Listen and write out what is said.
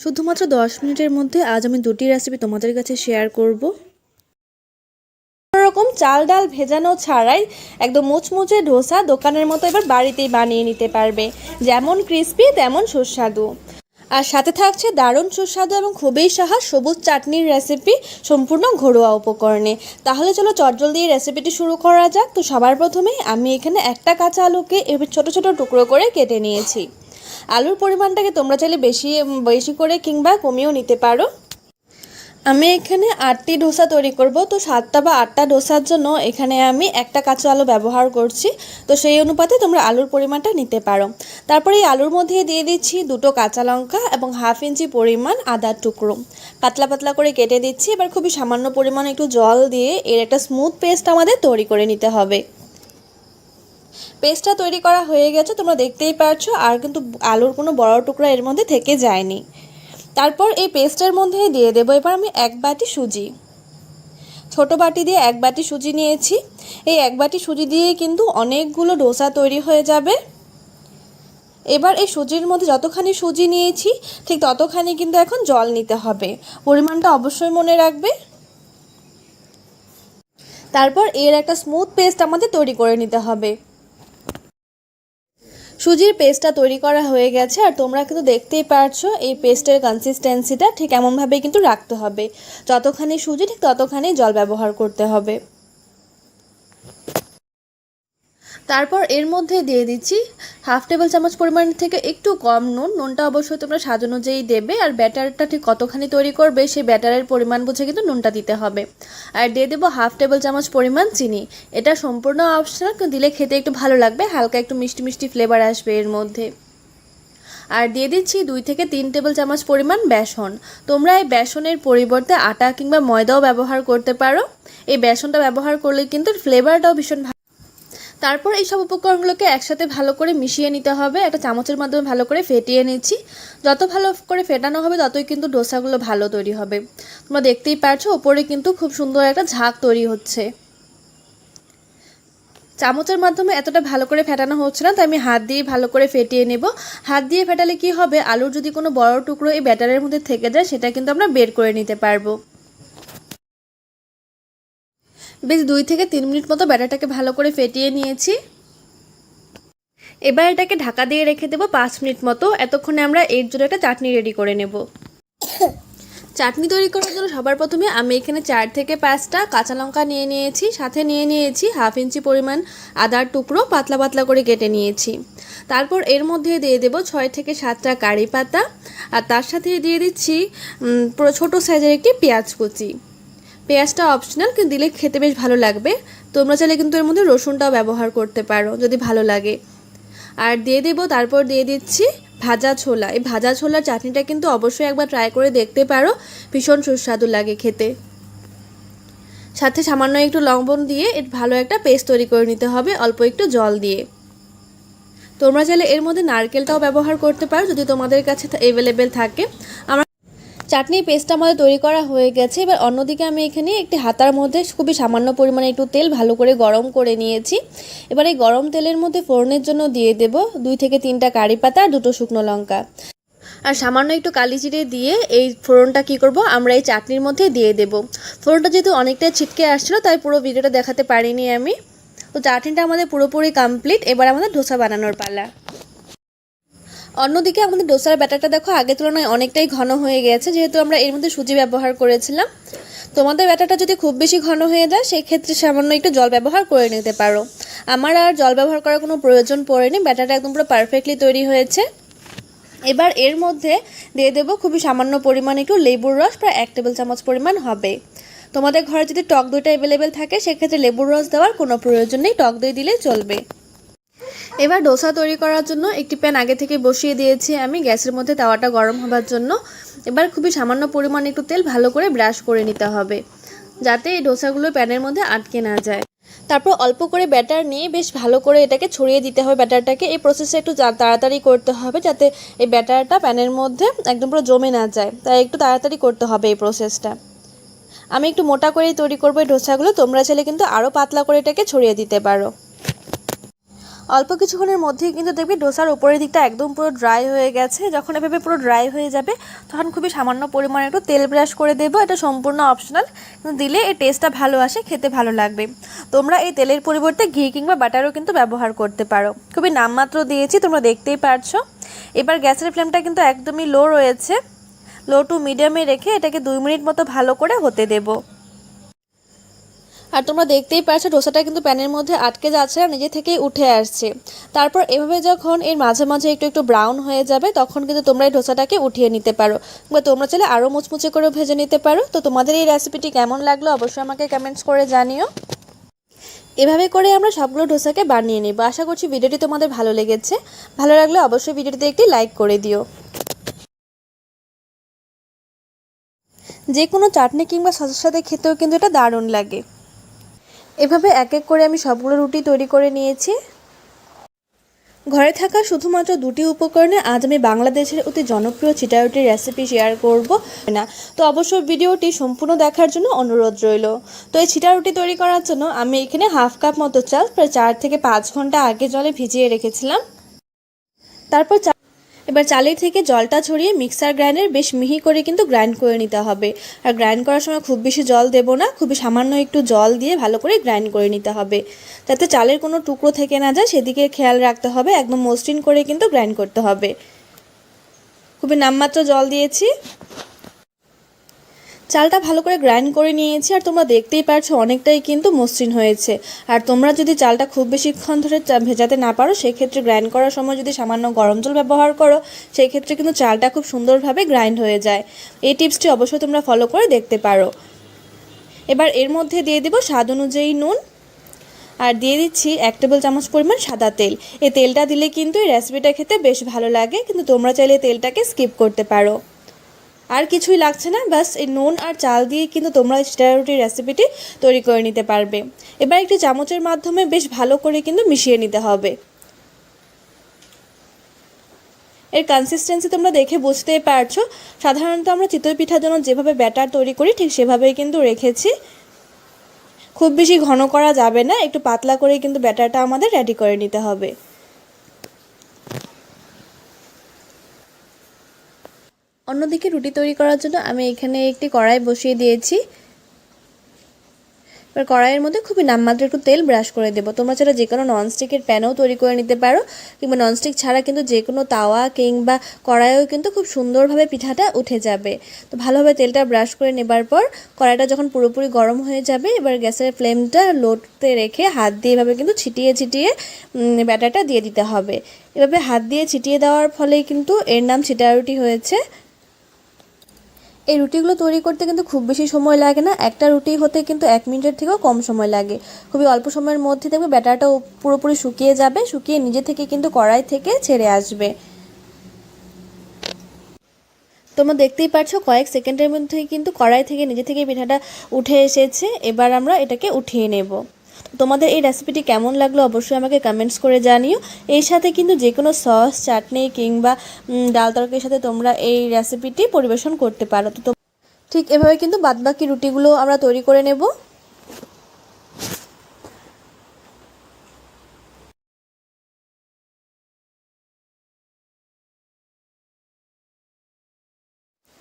শুধুমাত্র দশ মিনিটের মধ্যে আজ আমি দুটি রেসিপি তোমাদের কাছে শেয়ার করব। রকম চাল ডাল ভেজানো ছাড়াই একদম মুচমুচে ডোসা দোকানের মতো এবার বাড়িতেই বানিয়ে নিতে পারবে। যেমন ক্রিস্পি তেমন সুস্বাদু। আর সাথে থাকছে দারুণ সুস্বাদু এবং খুবই সাহস সবুজ চাটনির রেসিপি সম্পূর্ণ ঘরোয়া উপকরণে। তাহলে চলো চটজল দিয়ে রেসিপিটি শুরু করা যাক। তো সবার প্রথমেই আমি এখানে একটা কাঁচা আলুকে এবার ছোট ছোট টুকরো করে কেটে নিয়েছি। আলুর পরিমাণটাকে তোমরা চাইলে বেশি বেশি করে কিংবা কমিয়েও নিতে পারো। আমি এখানে আটটি ডোসা তৈরি করব। তো সাতটা বা আটটা ডোসার জন্য এখানে আমি একটা কাঁচা আলু ব্যবহার করছি। তো সেই অনুপাতে তোমরা আলুর পরিমাণটা নিতে পারো। তারপরে এই আলুর মধ্যে দিয়ে দিচ্ছি দুটো কাঁচা লঙ্কা এবং হাফ ইঞ্চি পরিমাণ আদার টুকরো। পাতলা পাতলা করে কেটে দিচ্ছি। এবার খুবই সামান্য পরিমাণে একটু জল দিয়ে এর একটা স্মুথ পেস্ট আমাদের তৈরি করে নিতে হবে। পেস্টটা তৈরি করা হয়ে গেছে, তোমরা দেখতেই পারছ, আর কিন্তু আলুর কোনো বড় টুকরা এর মধ্যে থেকে যায়নি। তারপর এই পেস্টের মধ্যে দিয়ে দেবো, এবার আমি এক বাটি সুজি। ছোট বাটি দিয়ে এক বাটি সুজি নিয়েছি। এই এক বাটি সুজি দিয়ে কিন্তু অনেকগুলো ডোসা তৈরি হয়ে যাবে। এবার এই সুজির মধ্যে যতখানি সুজি নিয়েছি, ঠিক ততখানি কিন্তু এখন জল নিতে হবে। পরিমাণটা অবশ্যই মনে রাখবে। তারপর এর একটা স্মুথ পেস্ট আমাদের তৈরি করে নিতে হবে। সুজির পেস্টটা তৈরি করা হয়ে গেছে আর তোমরা কিন্তু দেখতেই পারছ এই পেস্টের কনসিস্টেন্সিটা ঠিক এমনভাবেই কিন্তু রাখতে হবে। যতখানি সুজি, ঠিক ততখানি জল ব্যবহার করতে হবে। তারপর এর মধ্যে দিয়ে দিচ্ছি হাফ টেবিল চামচ পরিমাণ থেকে একটু কম নুন। নুনটা অবশ্যই তোমরা স্বাদ অনুযায়ী দেবে আর ব্যাটারটা ঠিক কতখানি তৈরি করবে সেই ব্যাটারের পরিমাণ বুঝে কিন্তু নুনটা দিতে হবে। আর দিয়ে দেবো হাফ টেবিল চামচ পরিমাণ চিনি। এটা সম্পূর্ণ অপশনাল দিলে খেতে একটু ভালো লাগবে, হালকা একটু মিষ্টি মিষ্টি ফ্লেভার আসবে এর মধ্যে। আর দিয়ে দিচ্ছি দুই থেকে তিন টেবিল চামচ পরিমাণ বেসন। তোমরা এই বেসনের পরিবর্তে আটা কিংবা ময়দাও ব্যবহার করতে পারো। এই বেসনটা ব্যবহার করলে কিন্তু ফ্লেভারটাও ভীষণ তারপর এই সব উপকরণগুলোকে একসাথে ভালো করে মিশিয়ে নিতে হবে। একটা চামচের মাধ্যমে ভালো করে ফেটিয়ে নিচ্ছি। যত ভালো করে ফেটানো হবে, ততই কিন্তু ডোসাগুলো ভালো তৈরি হবে। তোমরা দেখতেই পারছ, ওপরে কিন্তু খুব সুন্দর একটা ঝাঁক তৈরি হচ্ছে। চামচের মাধ্যমে এতটা ভালো করে ফেটানো হচ্ছে না, তাই আমি হাত দিয়ে ভালো করে ফেটিয়ে নেব। হাত দিয়ে ফেটালে কি হবে? আলুর যদি কোনো বড় টুকরো এই ব্যাটারের মধ্যে থেকে যায়, সেটা কিন্তু আমরা বের করে নিতে পারব। বেশ দুই থেকে তিন মিনিট মতো ব্যাটারটাকে ভালো করে ফেটিয়ে নিয়েছি। এবার এটাকে ঢাকা দিয়ে রেখে দেবো পাঁচ মিনিট মতো। এতক্ষণে আমরা এর জন্য একটা চাটনি রেডি করে নেব। চাটনি তৈরি করার জন্য সবার প্রথমে আমি এখানে চার থেকে পাঁচটা কাঁচা লঙ্কা নিয়ে নিয়েছি, সাথে নিয়ে নিয়েছি হাফ ইঞ্চি পরিমাণ আদার টুকরো পাতলা পাতলা করে কেটে নিয়েছি। তারপর এর মধ্যে দিয়ে দেবো ছয় থেকে সাতটা কারি পাতা, আর তার সাথে দিয়ে দিচ্ছি ছোটো সাইজের একটি পেঁয়াজ কুচি। পেঁয়াজটা অপশনাল কিন্তু দিলে খেতে বেশ ভালো লাগবে। তোমরা চাইলে কিন্তু এর মধ্যে রসুনটাও ব্যবহার করতে পারো, যদি ভালো লাগে। আর দিয়ে দেবো, তারপর দিয়ে দিচ্ছি ভাজা ছোলা। এই ভাজা ছোলার চাটনিটা কিন্তু অবশ্যই একবার ট্রাই করে দেখতে পারো। ভীষণ সুস্বাদু লাগে খেতে। সাথে সামান্য একটু লবণ দিয়ে এর ভালো একটা পেস্ট তৈরি করে নিতে হবে, অল্প একটু জল দিয়ে। তোমরা চাইলে এর মধ্যে নারকেলটাও ব্যবহার করতে পারো, যদি তোমাদের কাছে অ্যাভেলেবেল থাকে। আমার চাটনির পেস্টটা আমাদের তৈরি করা হয়ে গেছে। এবার অন্যদিকে আমি এখানে একটি হাতার মধ্যে খুবই সামান্য পরিমাণে একটু তেল ভালো করে গরম করে নিয়েছি। এবার এই গরম তেলের মধ্যে ফোড়নের জন্য দিয়ে দেব দুই থেকে তিনটা কারি পাতা আর দুটো শুকনো লঙ্কা। আর সামান্য একটু কালি জিরে দিয়ে এই ফোড়নটা কি করব, আমরা এই চাটনির মধ্যে দিয়ে দেব। ফোড়নটা যেহেতু অনেকটাই ছিটকে আসছিল, তাই পুরো ভিডিওটা দেখাতে পারিনি আমি। তো চাটনিটা আমাদের পুরোপুরি কমপ্লিট এবার আমাদের ধোসা বানানোর পালা। অন্যদিকে আমাদের ডোসার ব্যাটারটা দেখো, আগের তুলনায় অনেকটাই ঘন হয়ে গেছে, যেহেতু আমরা এর মধ্যে সুজি ব্যবহার করেছিলাম। তোমাদের ব্যাটারটা যদি খুব বেশি ঘন হয়ে যায়, সেক্ষেত্রে সামান্য একটু জল ব্যবহার করে নিতে পারো। আমার আর জল ব্যবহার করার কোনো প্রয়োজন পড়েনি, ব্যাটারটা একদম পুরো পারফেক্টলি তৈরি হয়েছে। এবার এর মধ্যে দিয়ে দেবো খুবই সামান্য পরিমাণ একটু লেবুর রস, প্রায় এক টেবিল চামচ পরিমাণ হবে। তোমাদের ঘরে যদি টক দইটা অ্যাভেলেবেল থাকে, সেক্ষেত্রে লেবুর রস দেওয়ার কোনো প্রয়োজন নেই, টক দই দিলেই চলবে। এবার ডোসা তৈরি করার জন্য একটি প্যান আগে থেকে বসিয়ে দিয়েছি আমি। গ্যাসের মধ্যে তাওয়াটা গরম হবার জন্য। এবার খুবই সামান্য পরিমাণ একটু তেল ভালো করে ব্রাশ করে নিতে হবে, যাতে এই ডোসাগুলো প্যানের মধ্যে আটকে না যায়। তারপর অল্প করে ব্যাটার নিয়ে বেশ ভালো করে এটাকে ছড়িয়ে দিতে হবে ব্যাটারটাকে। এই প্রসেসে একটু তাড়াতাড়ি করতে হবে, যাতে এই ব্যাটারটা প্যানের মধ্যে একদম পুরো জমে না যায়। তাই একটু তাড়াতাড়ি করতে হবে এই প্রসেসটা আমি একটু মোটা করেই তৈরি করব এই ডোসাগুলো। তোমরা চাইলে কিন্তু আরও পাতলা করে এটাকে ছড়িয়ে দিতে পারো। অল্প কিছুক্ষণের মধ্যেই কিন্তু দেখবি ডোসার উপরের দিকটা একদম পুরো ড্রাই হয়ে গেছে। যখন এভাবে পুরো ড্রাই হয়ে যাবে, তখন খুবই সামান্য পরিমাণে একটু তেল ব্রাশ করে দেবো। এটা সম্পূর্ণ অপশনাল কিন্তু দিলে এই টেস্টটা ভালো আসে, খেতে ভালো লাগবে। তোমরা এই তেলের পরিবর্তে ঘি কিংবা বাটারও কিন্তু ব্যবহার করতে পারো। খুবই নামমাত্র দিয়েছি, তোমরা দেখতেই পারছ। এবার গ্যাসের ফ্লেমটা কিন্তু একদমই লো রয়েছে। লো টু মিডিয়ামে রেখে এটাকে দুই মিনিট মতো ভালো করে হতে দেবো। আর তোমরা দেখতেই পারছ, ডোসাটা কিন্তু প্যানের মধ্যে আটকে যাচ্ছে আর নিজে থেকেই উঠে আসছে। তারপর এভাবে যখন এর মাঝে মাঝে একটু একটু ব্রাউন হয়ে যাবে, তখন কিন্তু তোমরা এই ডোসাটাকে উঠিয়ে নিতে পারো। বা তোমরা চাইলে আরও মুচমুচে করে ভেজে নিতে পারো। তো তোমাদের এই রেসিপিটি কেমন লাগল অবশ্যই আমাকে কমেন্টস করে জানিও। এভাবে করে আমরা সবগুলো ডোসাকে বানিয়ে নিব। আশা করছি ভিডিওটি তোমাদের ভালো লেগেছে। ভালো লাগলে অবশ্যই ভিডিওটিতে একটি লাইক করে দিও। যে কোনো চাটনি কিংবা সসের সাথে খেতেও কিন্তু এটা দারুণ লাগে। এভাবে এক এক করে আমি সবগুলো রুটি তৈরি করে নিয়েছি। ঘরে থাকা শুধুমাত্র দুটি উপকরণে আজ আমি বাংলাদেশের অতি জনপ্রিয় চিটা রুটির রেসিপি শেয়ার করব। না, তো অবশ্যই ভিডিওটি সম্পূর্ণ দেখার জন্য অনুরোধ রইল। তো এই চিটা রুটি তৈরি করার জন্য আমি এখানে হাফ কাপ মতো চাল, প্রায় চার থেকে পাঁচ ঘণ্টা আগে জলে ভিজিয়ে রেখেছিলাম। তারপর চা- এবার চালের থেকে জলটা ছড়িয়ে মিক্সার গ্রাইন্ডার বেশ মিহি করে কিন্তু গ্রাইন্ড করে নিতে হবে। আর গ্রাইন্ড করার সময় খুব বেশি জল দেব না, খুবই সামান্য একটু জল দিয়ে ভালো করে গ্রাইন্ড করে নিতে হবে। যাতে চালের কোনো টুকরো থেকে না যায়, সেদিকে খেয়াল রাখতে হবে, একদম মসৃণ করে কিন্তু গ্রাইন্ড করতে হবে। খুবই নামমাত্র জল দিয়েছি। চালটা ভালো করে গ্রাইন্ড করে নিয়েছি, আর তোমরা দেখতেই পারছ অনেকটাই কিন্তু মসৃণ হয়েছে। আর তোমরা যদি চালটা খুব বেশিক্ষণ ধরে ভেজাতে না পারো, সেক্ষেত্রে গ্রাইন্ড করার সময় যদি সামান্য গরম জল ব্যবহার করো সেই ক্ষেত্রে কিন্তু চালটা খুব সুন্দরভাবে গ্রাইন্ড হয়ে যায়। এই টিপসটি অবশ্যই তোমরা ফলো করে দেখতে পারো। এবার এর মধ্যে দিয়ে দেবো স্বাদ অনুযায়ী নুন, আর দিয়ে দিচ্ছি এক টেবিল চামচ পরিমাণ সাদা তেল। এই তেলটা দিলে কিন্তু এই রেসিপিটা খেতে বেশ ভালো লাগে, কিন্তু তোমরা চাইলে তেলটাকে স্কিপ করতে পারো। আর কিছুই লাগছে না বাস এই নুন আর চাল দিয়ে কিন্তু তোমরা চিটা রুটির রেসিপিটি তৈরি করে নিতে পারবে। এবার একটি চামচের মাধ্যমে বেশ ভালো করে কিন্তু মিশিয়ে নিতে হবে। এর কনসিস্টেন্সি তোমরা দেখে বুঝতেই পারছ। সাধারণত আমরা চিতই পিঠার জন্য যেভাবে ব্যাটার তৈরি করি, ঠিক সেভাবেই কিন্তু রেখেছি। খুব বেশি ঘন করা যাবে না, একটু পাতলা করে কিন্তু ব্যাটারটা আমাদের রেডি করে নিতে হবে। অন্যদিকে রুটি তৈরি করার জন্য আমি এখানে একটি কড়াই বসিয়ে দিয়েছি। এবার কড়াইয়ের মধ্যে খুবই নামমাত্র একটু তেল ব্রাশ করে দেবো। তোমরা ছাড়া যে কোনো ননস্টিকের প্যানও তৈরি করে নিতে পারো, কিংবা ননস্টিক ছাড়া কিন্তু যে কোনো তাওয়া কিংবা কড়াইও কিন্তু খুব সুন্দরভাবে পিঠাটা উঠে যাবে। তো ভালোভাবে তেলটা ব্রাশ করে নেবার পর কড়াইটা যখন পুরোপুরি গরম হয়ে যাবে, এবার গ্যাসের ফ্লেমটা লোতে রেখে হাত দিয়ে এভাবে কিন্তু ছিটিয়ে ছিটিয়ে ব্যাটারটা দিয়ে দিতে হবে। এভাবে হাত দিয়ে ছিটিয়ে দেওয়ার ফলে কিন্তু এর নাম ছিটা রুটি হয়েছে। এই রুটিগুলো তৈরি করতে কিন্তু খুব বেশি সময় লাগে না। একটা রুটি হতে কিন্তু এক মিনিটের থেকেও কম সময় লাগে। খুবই অল্প সময়ের মধ্যে দেখবে ব্যাটারটা পুরোপুরি শুকিয়ে যাবে, শুকিয়ে নিজে থেকে কিন্তু কড়াই থেকে ছেড়ে আসবে। তোমরা দেখতেই পাচ্ছ কয়েক সেকেন্ডের মধ্যেই কিন্তু কড়াই থেকে নিজে থেকে পিঠাটা উঠে এসেছে। এবার আমরা এটাকে উঠিয়ে নেব। তোমাদের এই রেসিপিটি কেমন লাগল অবশ্যই আমাকে কমেন্টস করে জানিও। এর সাথে কিন্তু যে কোনো সস চাটনি কিংবা ডাল তরকারির সাথে তোমরা এই রেসিপিটি পরিবেশন করতে পারো। তো- ঠিক এভাবে কিন্তু বাদবাকি রুটিগুলো আমরা তৈরি করে নেব।